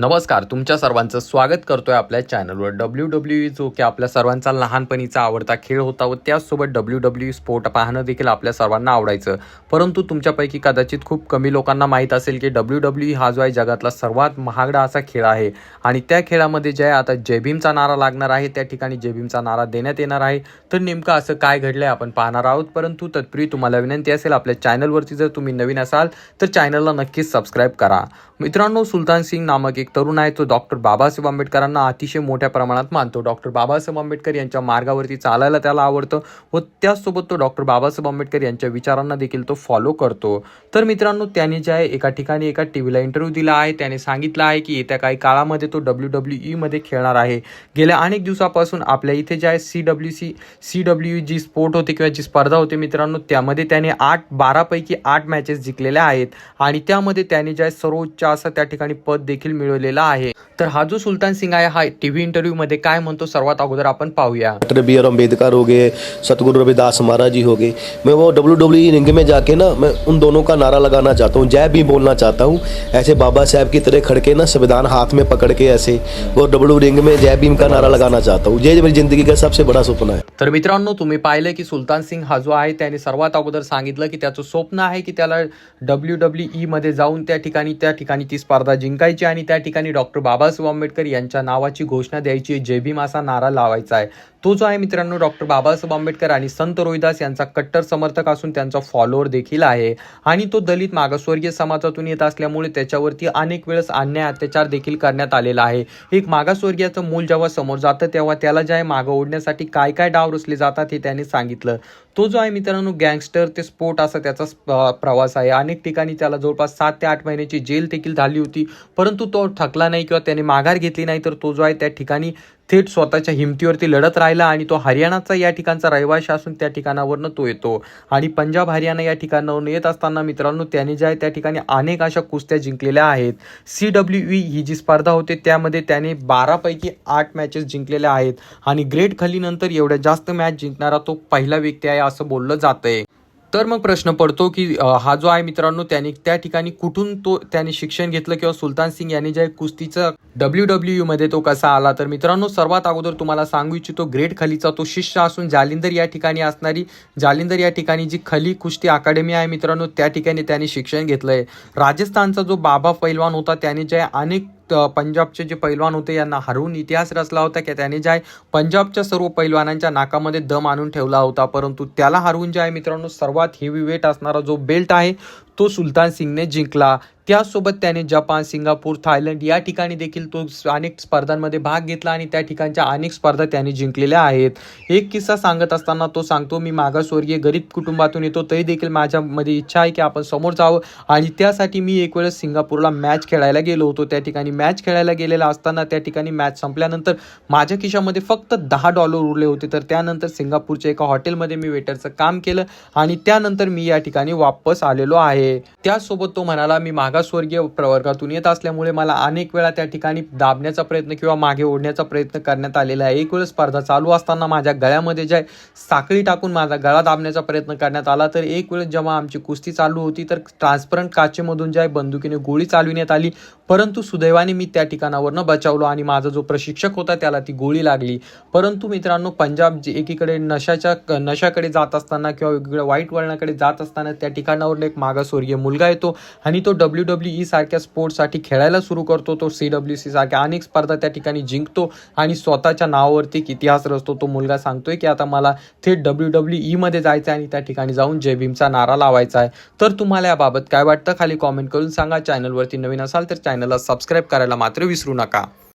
नमस्कार तुमच्या सर्वांचं स्वागत करतोय आपल्या चॅनलवर. डब्ल्यू डब्ल्यू ई जो की आपल्या सर्वांचा लहानपणीचा आवडता खेळ होता व त्याचसोबत डब्ल्यू डब्ल्यू स्पोर्ट पाहणं देखील आपल्या सर्वांना आवडायचं. परंतु तुमच्यापैकी कदाचित खूप कमी लोकांना माहीत असेल की डब्ल्यू डब्ल्यू ई हा जो आहे जगातला सर्वात महागडा असा खेळ आहे. आणि त्या खेळामध्ये जे आहे आता जेभीमचा नारा लागणार आहे. त्या ठिकाणी जेभीमचा नारा देण्यात येणार आहे. तर नेमकं असं काय घडलंय आपण पाहणार आहोत. परंतु तत्पूर्वी तुम्हाला विनंती असेल आपल्या चॅनलवरती जर तुम्ही नवीन असाल तर चॅनलला नक्कीच सबस्क्राईब करा. मित्रांनो सुलतान सिंग नामक एक तरुण आहे तो डॉक्टर बाबासाहेब आंबेडकरांना अतिशय मोठ्या प्रमाणात मानतो. डॉक्टर बाबासाहेब आंबेडकर यांच्या मार्गावरती चालायला त्याला आवडतं व त्याचसोबत तो डॉक्टर बाबासाहेब आंबेडकर यांच्या विचारांना देखील तो फॉलो करतो. तर मित्रांनो त्याने जे आहे एका ठिकाणी एका टी व्हीला इंटरव्ह्यू दिला आहे. त्याने सांगितलं आहे की येत्या काही काळामध्ये तो डब्ल्यू डब्ल्यू ईमध्ये खेळणार आहे. गेल्या अनेक दिवसापासून आपल्या इथे जे आहे C W C C W G sport होते किंवा जी स्पर्धा होते मित्रांनो त्यामध्ये त्याने आठ बारापैकी आठ मॅचेस जिंकलेल्या आहेत. आणि त्यामध्ये त्याने जे आहे सर्वोच्च असं त्या ठिकाणी पद देखील मिळवलेलं आहे. तर हा जो सुलतान सिंग आहे हा टी व्ही इंटरव्ह्यूमध्ये काय म्हणतो सर्वात अगोदर आपण पाहूया. डॉक्टर बी आर अम्बेडकर हो गए सतगुरु रविदास महाराज जी हो गए। मैं वो डब्ल्यू डब्ल्यू रिंग में जाके ना मैं उन दोनों का नारा लगाना चाहता हूँ जय भी बोलना चाहता हूँ। ऐसे बाबा साहब की तरह खड़ के ना संविधान हाथ में पकड़ के ऐसे वो डब्ल्यू रिंग में जय भीम का नारा लगाना चाहता हूँ। ये मेरी जिंदगी का सबसे बड़ा सपना है। तर मित्रांनो तुम्ही पाहिलं की सुलतान सिंग हा जो आहे त्याने सर्वात अगोदर सांगितलं की त्याचं स्वप्न आहे की त्याला डब्ल्यू डब्ल्यू ई मध्ये जाऊन त्या ठिकाणी त्या ठिकाणी ती स्पर्धा जिंकायची आणि त्या ठिकाणी डॉक्टर बाबासाहेब आंबेडकर यांच्या नावाची घोषणा द्यायची जय भीम असा नारा लावायचा आहे. तो जो आहे मित्रांनो डॉक्टर बाबासाहेब आंबेडकर आणि संत रोहिदास यांचा कट्टर समर्थक असून त्यांचा फॉलोअर देखील आहे. आणि तो दलित मागासवर्गीय समाजातून येत असल्यामुळे त्याच्यावरती अनेक वेळेस अन्याय अत्याचार देखील करण्यात आलेला आहे. एक मागासवर्गीयाचं मूल जेव्हा समोर जातं तेव्हा त्याला जे आहे मागं ओढण्यासाठी काय काय डाव रचले जातात हे त्याने सांगितलं. तो जो आहे मित्रांनो गँगस्टर ते स्पोर्ट असा त्याचा प्रवास आहे. अनेक ठिकाणी त्याला जवळपास सात ते आठ महिन्याची जेल देखील झाली होती. परंतु तो थकला नाही किंवा त्याने माघार घेतली नाही तर तो जो आहे त्या ठिकाणी थेट स्वतःच्या हिमतीवरती लढत राहिला आणि तो हरियाणाचा या ठिकाणचा रहिवाशी असून त्या ठिकाणावरनं तो येतो. आणि पंजाब हरियाणा या ठिकाणावरून येत असताना मित्रांनो त्याने ज्या आहे त्या ठिकाणी अनेक अशा कुस्त्या जिंकलेल्या आहेत सी डब्ल्यू ई ही जी स्पर्धा होते त्यामध्ये त्याने बारापैकी आठ मॅचेस जिंकलेल्या आहेत. आणि ग्रेट खलीनंतर एवढ्या जास्त मॅच जिंकणारा तो पहिला व्यक्ती आहे असं बोललं जातं आहे तर मग प्रश्न पडतो की हा जो आहे मित्रांनो त्याने त्या ठिकाणी कुठून तो त्याने शिक्षण घेतलं किंवा सुलतान सिंग यांनी जे कुस्तीचं डब्ल्यू डब्ल्यू मध्ये तो कसा आला? तर मित्रांनो सर्वात अगोदर तुम्हाला सांगू इच्छितो ग्रेट खलीचा तो शिष्य असून जालिंदर या ठिकाणी असणारी जालिंदर या ठिकाणी जी खली कुस्ती अकादमी आहे मित्रांनो त्या ठिकाणी त्याने शिक्षण घेतलं आहे राजस्थानचा जो बाबा पैलवान होता त्याने जे अनेक पंजाबचे जे पैलवान होते यांना हरवून इतिहास रचला होता की त्याने जे आहे पंजाबच्या सर्व पैलवानांच्या नाकामध्ये दम आणून ठेवला होता. परंतु त्याला हरवून जे आहे मित्रांनो सर्वात हेवी वेट असणारा जो बेल्ट आहे तो सुलतान सिंगने जिंकला. त्यासोबत त्याने जपान सिंगापूर थायलंड या ठिकाणी देखील तो अनेक स्पर्धांमध्ये भाग घेतला आणि त्या ठिकाणच्या अनेक स्पर्धा त्याने जिंकलेल्या आहेत. एक किस्सा सांगत असताना तो सांगतो मी मागासवर्गीय गरीब कुटुंबातून येतो तरी देखील माझ्यामध्ये इच्छा आहे की आपण समोर जावं आणि त्यासाठी मी एक वेळेस सिंगापूरला मॅच खेळायला गेलो होतो. त्या ठिकाणी मॅच खेळायला गेलेला असताना त्या ठिकाणी मॅच संपल्यानंतर माझ्या खिशामध्ये फक्त दहा डॉलर उरले होते. तर त्यानंतर सिंगापूरच्या एका हॉटेलमध्ये मी वेटरचं काम केलं आणि त्यानंतर मी या ठिकाणी वापस आलेलो आहे. त्यासोबत तो म्हणाला मी मागासवर्गीय प्रवर्गातून येत असल्यामुळे मला अनेक वेळा त्या ठिकाणी दाबण्याचा प्रयत्न किंवा मागे ओढण्याचा प्रयत्न करण्यात आलेला आहे. एक वेळ स्पर्धा चालू असताना माझ्या गळ्यामध्ये जे आहे साखळी टाकून माझा गळा दाबण्याचा प्रयत्न करण्यात आला. तर एक वेळेस जेव्हा आमची कुस्ती चालू होती तर ट्रान्सपरंट काचेमधून ज्या बंदुकीने गोळी चालविण्यात आली परंतु सुदैवाने मी त्या ठिकाणावरनं बचावलो आणि माझा जो प्रशिक्षक होता त्याला ती गोळी लागली. परंतु मित्रांनो पंजाब जे एकीकडे नशाच्या नशाकडे जात असताना किंवा वेगवेगळ्या वाईट वळणाकडे जात असताना त्या ठिकाणावरून एक मागासवर्गीय मुलगा येतो आणि तो डब्ल्यू डब्ल्यू ई सारख्या स्पोर्ट्ससाठी खेळायला सुरू करतो तो सी डब्ल्यू सी सारख्या अनेक स्पर्धा त्या ठिकाणी जिंकतो आणि स्वतःच्या नावावरती एक इतिहास रचतो. तो मुलगा सांगतोय की आता मला थेट डब्ल्यू डब्ल्यू ई मध्ये जायचं आहे आणि त्या ठिकाणी जाऊन जय भीमचा नारा लावायचा आहे. तर तुम्हाला याबाबत काय वाटतं? खाली कॉमेंट करून सांगा. चॅनलवरती नवीन असाल तर चॅनलला सबस्क्राईब करायला मात्र विसरू नका.